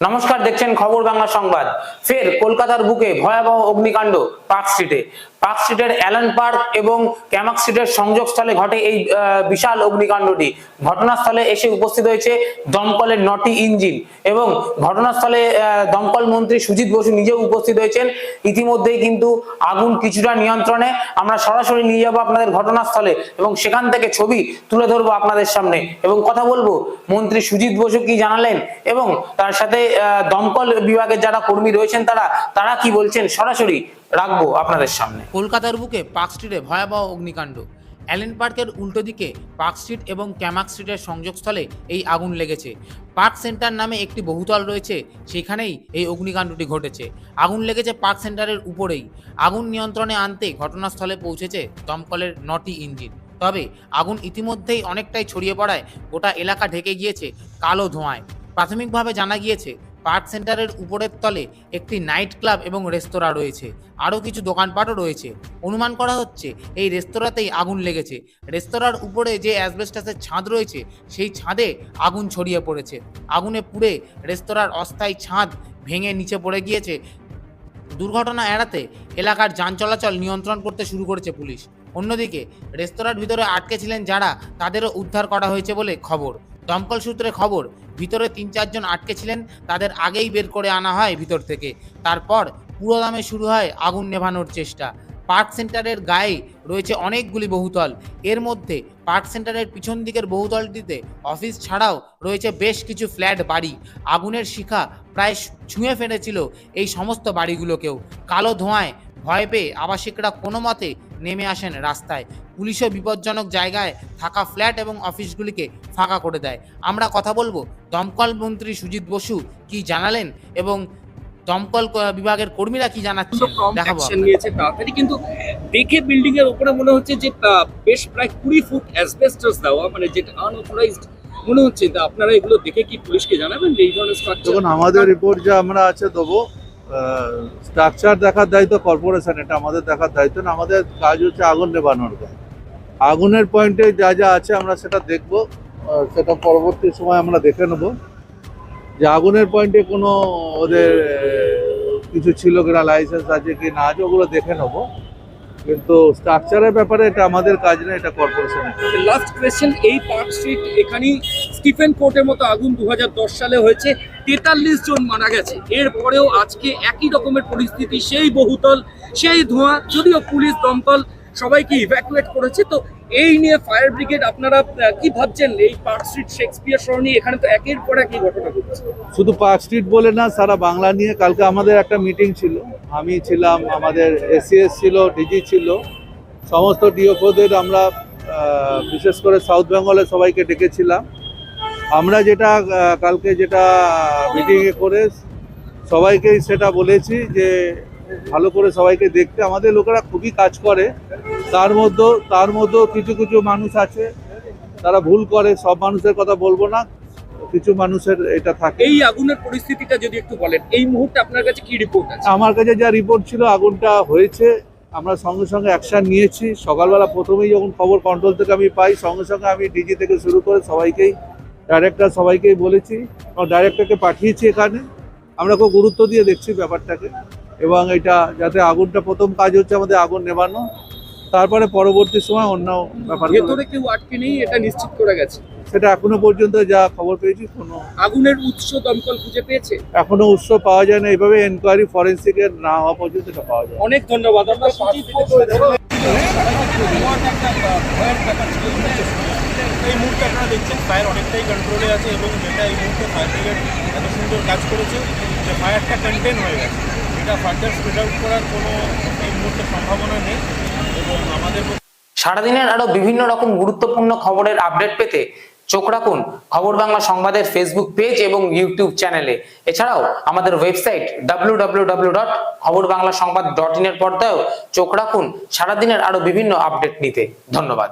নমস্কার দেখছেন খবর বাংলা সংবাদ। ফের কলকাতার বুকে ভয়াবহ অগ্নিকাণ্ড পার্ক স্ট্রিটে। পার্ক অ্যালান পার্ক এবং ক্যামাক স্ট্রিটের সংযোগস্থলে ঘটে এই বিশাল অগ্নিকাণ্ডটি। ঘটনাস্থলে এসে উপস্থিত হয়েছে দমকলের নটি ইঞ্জিন এবং ঘটনাস্থলে দমকল মন্ত্রী সুজিত বসু নিজেও উপস্থিত হয়েছেন। ইতিমধ্যেই কিন্তু আগুন কিছুটা নিয়ন্ত্রণে। আমরা সরাসরি নিয়ে যাব আপনাদের ঘটনাস্থলে এবং সেখান থেকে ছবি তুলে ধরবো আপনাদের সামনে এবং কথা বলব। মন্ত্রী সুজিত বসু কি জানালেন এবং তার সাথে দমকল বিভাগের যারা কর্মী রয়েছেন তারা তারা কি বলছেন? সরাসরি রাখব আপনাদের সামনে। কলকাতার বুকে পার্ক স্ট্রিটে ভয়াবহ অগ্নিকাণ্ড। অ্যালেন পার্কের উল্টো দিকে পার্ক স্ট্রিট এবং ক্যামাক স্ট্রিটের সংযোগস্থলে এই আগুন লেগেছে। পার্ক সেন্টার নামে একটি বহুতল রয়েছে, সেখানেই এই অগ্নিকাণ্ডটি ঘটেছে। আগুন লেগেছে পার্ক সেন্টারের উপরেই। আগুন নিয়ন্ত্রণে আনতে ঘটনাস্থলে পৌঁছেছে দমকলের নটি ইঞ্জিন। তবে আগুন ইতিমধ্যেই অনেকটাই ছড়িয়ে পড়ায় গোটা এলাকা ঢেকে গিয়েছে কালো ধোঁয়ায়। প্রাথমিকভাবে জানা গিয়েছে পার্ক সেন্টারের উপরের তলে একটি নাইট ক্লাব এবং রেস্তোরাঁ রয়েছে। আরও কিছু দোকানপাটও রয়েছে। অনুমান করা হচ্ছে এই রেস্তোরাঁতেই আগুন লেগেছে। রেস্তোরাঁর উপরে যে অ্যাসবেস্টাসের ছাদ রয়েছে, সেই ছাদে আগুন ছড়িয়ে পড়েছে। আগুনে পুড়ে রেস্তোরাঁর অস্থায়ী ছাদ ভেঙে নিচে পড়ে গিয়েছে। দুর্ঘটনা এড়াতে এলাকার যান চলাচল নিয়ন্ত্রণ করতে শুরু করেছে পুলিশ। অন্যদিকে রেস্তোরাঁর ভিতরে আটকে ছিলেন যারা, তাদেরও উদ্ধার করা হয়েছে বলে খবর। দমকল সূত্রে খবর, ভিতরে তিন চারজন আটকে ছিলেন, তাদের আগেই বের করে আনা হয় ভিতর থেকে। তারপর পুরো দামে শুরু হয় আগুন নেভানোর চেষ্টা। পার্ক সেন্টারের গায়ে রয়েছে অনেকগুলি বহুতল। এর মধ্যে পার্ক সেন্টারের পিছন দিকের বহুতলটিতে অফিস ছাড়াও রয়েছে বেশ কিছু ফ্ল্যাট বাড়ি। আগুনের শিখা প্রায় ছুঁয়ে ফেলেছিল এই সমস্ত বাড়িগুলোকেও। কালো ধোঁয়ায় ভয় পেয়ে আবাসিকরা কোনো মতে নেমে আসেন রাস্তায়। পুলিশও বিপজ্জনক জায়গায় থাকা ফ্ল্যাট এবং অফিসগুলিকে ফাঁকা করে দেয়। আমরা কথা বলব দমকল মন্ত্রী সুজিত বসু কি জানালেন এবং দমকল বিভাগের কর্মীরা কি জানাচ্ছেন? দেখাবো নিয়েছে তাড়াতাড়ি কিন্তু দেখে বিল্ডিং এর উপরে মনে হচ্ছে যে বেশ প্রায় কুড়ি ফুট অ্যাসবেস্টাস দেওয়া মানে যেটা আনঅথরাইজড মনে হচ্ছে। তা আপনারা এগুলো দেখে কি পুলিশকে জানাবেন যে এই ধরনের স্ট্রাকচার আমাদের রিপোর্ট যা আমরা আছে দেবো স্ট্রাকচার দেখার দায়িত্ব কর্পোরেশন এটা আমাদের দেখার দায়িত্ব না, আমাদের কাজ হচ্ছে আগুন নেবানোর কাজ আগুনের পয়েন্টে যা যা আছে আমরা সেটা দেখব সেটা পরবর্তী সময় আমরা দেখে নেব। যে আগুনের পয়েন্টে কোনো ওদের কিছু ছিল কিনা লাইসেন্স আছে কি না আছে, ওগুলো দেখে নেব। কিন্তু স্ট্রাকচারের ব্যাপারে এটা আমাদের কাজ না, এটা কর্পোরেশনের লাস্ট কোয়েশ্চেন এই পার্ক স্ট্রিট এখানেই স্টিফেন কোর্টের মতো আগুন দু হাজার দশ সালে হয়েছে। তেতাল্লিশ জন মারা গেছে। এরপরেও আজকে একই রকমের পরিস্থিতি, সেই বহুতল, সেই ধোঁয়া, যদিও পুলিশ দমকল সবাইকে ইভ্যাকুয়েট করেছে, তো এই নিয়ে ফায়ার ব্রিগেড আপনারা কি ভাবছেন? এই পার্ক স্ট্রিট শেক্সপিয়ার সরণি এখানে তো একের পর একই ঘটনা ঘটছে। শুধু পার্ক স্ট্রিট বলে না, সারা বাংলা নিয়ে কালকে আমাদের একটা মিটিং ছিল। আমি ছিলাম, আমাদের এসিএস ছিল ডিজি ছিল। সমস্ত ডিওপোদের আমরা বিশেষ করে সাউথ বেঙ্গলে সবাইকে ডেকেছিলাম। আমরা যেটা কালকে যেটা মিটিংয়ে করে সবাইকেই সেটা বলেছি যে ভালো করে সবাইকে দেখতে। আমাদের লোকেরা খুবই কাজ করে। তার মধ্যেও তার মধ্যেও কিছু কিছু মানুষ আছে। তারা ভুল করে সব মানুষের কথা বলব না। কিছু মানুষের এটা থাকে। এই আগুনের পরিস্থিতিটা যদি একটু বলেন এই মুহূর্তে আপনার কাছে কি রিপোর্ট আছে? আমার কাছে যা রিপোর্ট ছিল আগুনটা হয়েছে। আমরা সঙ্গে সঙ্গে অ্যাকশন নিয়েছি। সকালবেলা প্রথমেই যখন খবর কন্ট্রোল থেকে আমি পাই সঙ্গে সঙ্গে আমি ডিজি থেকে শুরু করে সবাইকেই ডাইরেক্টর সবাইকেই বলেছি এবং ডাইরেক্টরকে পাঠিয়েছি এখানে। আমরা খুব গুরুত্ব দিয়ে দেখছি ব্যাপারটাকে। এবং এটা যাতে আগুনটা প্রথম কাজ হচ্ছে আমাদের আগুন নেবানো তারপরে পরবর্তী সময় অন্য ব্যাপার ভেতরে কেউ আটকে নেই এটা নিশ্চিত করে গেছে। সেটা এখনও পর্যন্ত যা খবর পেয়েছি কোনো আগুনের উৎস দমকল খুঁজে পেয়েছে? এখনও উৎস পাওয়া যায় না এইভাবে এনকোয়ারি ফরেন্সিকের না হওয়া পর্যন্ত এটা পাওয়া যায় অনেক ধন্যবাদ বসু এই মুহূর্তে আপনারা দেখছেন ফায়ার অনেকটাই কন্ট্রোলে আছে এবং যেটা এই মুহূর্তে ফায়ার ব্রিগেড এত সুন্দর কাজ করেছে যে ফায়ারটা কন্টেন হয়ে গেছে। এটা ফার্দার স্প্রেড আউট করার কোনো এই মুহূর্তে সম্ভাবনা নেই এবং আমাদের সারাদিনের আরও বিভিন্ন রকম গুরুত্বপূর্ণ খবরের আপডেট পেতে চোখ রাখুন খবর বাংলা সংবাদের ফেসবুক পেজ এবং ইউটিউব চ্যানেলে এছাড়াও আমাদের website W W W dot Khabor Bangla সংবাদ ডট ইনের পর্দায়ও চোখ রাখুন সারাদিনের আরও বিভিন্ন আপডেট নিতে। ধন্যবাদ।